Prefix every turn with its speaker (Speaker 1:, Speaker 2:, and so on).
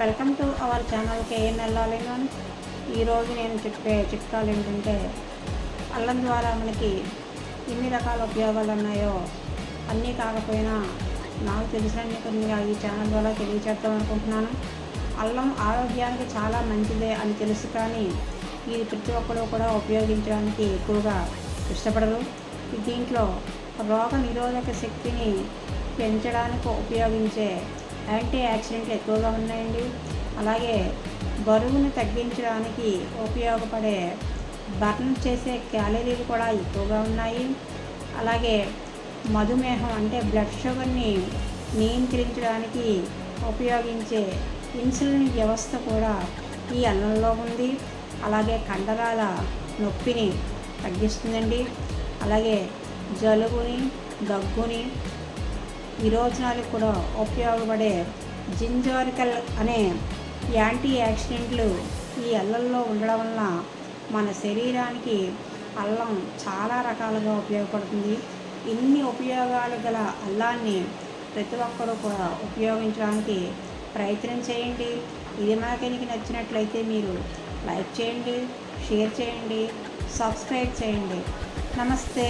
Speaker 1: Welcome to our channel KNL Alingan ఈరోజు నేను చెప్పే చిట్కాలు ఏంటంటే అల్లం ద్వారా మనకి ఎన్ని రకాల ఉపయోగాలు ఉన్నాయో అన్నీ కాకపోయినా నాకు తెలిసినన్ని కొన్ని ఈ ఛానల్ ద్వారా తెలియచేద్దాం అనుకుంటున్నాను. అల్లం ఆరోగ్యానికి చాలా మంచిదే అని తెలుసు కానీ ఇది ప్రతి ఒక్కరూ కూడా ఉపయోగించడానికి ఎక్కువగా ఇష్టపడరు. దీంట్లో రోగ నిరోధక శక్తిని పెంచడానికి ఉపయోగించే యాంటీ యాక్సిడెంట్లు ఎక్కువగా ఉన్నాయండి. అలాగే బరువును తగ్గించడానికి ఉపయోగపడే బర్న్ చేసే క్యాలరీలు కూడా ఎక్కువగా ఉన్నాయి. అలాగే మధుమేహం అంటే బ్లడ్ షుగర్ని నియంత్రించడానికి ఉపయోగించే ఇన్సులిన్ వ్యవస్థ కూడా ఈ అన్నంలో ఉంది. అలాగే కండరాల నొప్పిని తగ్గిస్తుందండి. అలాగే జలుబుని దగ్గుని ఈ రోజునాలు కూడా ఉపయోగపడే జింజోరికల్ అనే యాంటీ యాక్సిడెంట్లు ఈ అల్లంలో ఉండడం వలన మన శరీరానికి అల్లం చాలా రకాలుగా ఉపయోగపడుతుంది. ఇన్ని ఉపయోగాలు గల అల్లాన్ని ప్రతి ఒక్కరూ కూడా ఉపయోగించడానికి ప్రయత్నం చేయండి. ఇది మాకెనికి నచ్చినట్లయితే మీరు లైక్ చేయండి షేర్ చేయండి సబ్స్క్రైబ్ చేయండి. నమస్తే.